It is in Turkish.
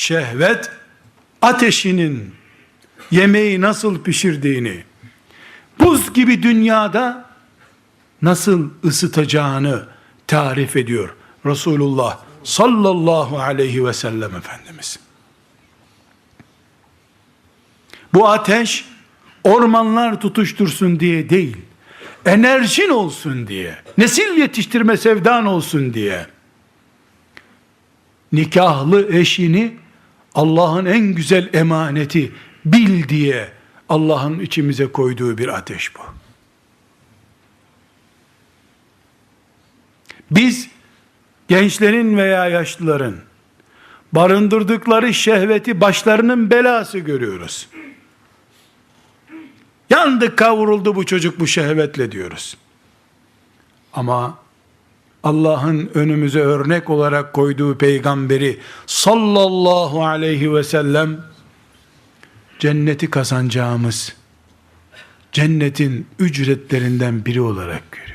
şehvet ateşinin yemeği nasıl pişirdiğini, buz gibi dünyada nasıl ısıtacağını tarif ediyor Resulullah sallallahu aleyhi ve sellem Efendimiz. Bu ateş ormanlar tutuştursun diye değil, enerjin olsun diye, nesil yetiştirme sevdan olsun diye, nikahlı eşini Allah'ın en güzel emaneti bil diye Allah'ın içimize koyduğu bir ateş bu. Biz gençlerin veya yaşlıların barındırdıkları şehveti başlarının belası görüyoruz. Yandı kavruldu bu çocuk bu şehvetle diyoruz. Ama Allah'ın önümüze örnek olarak koyduğu peygamberi sallallahu aleyhi ve sellem cenneti kazanacağımız cennetin ücretlerinden biri olarak görüyor.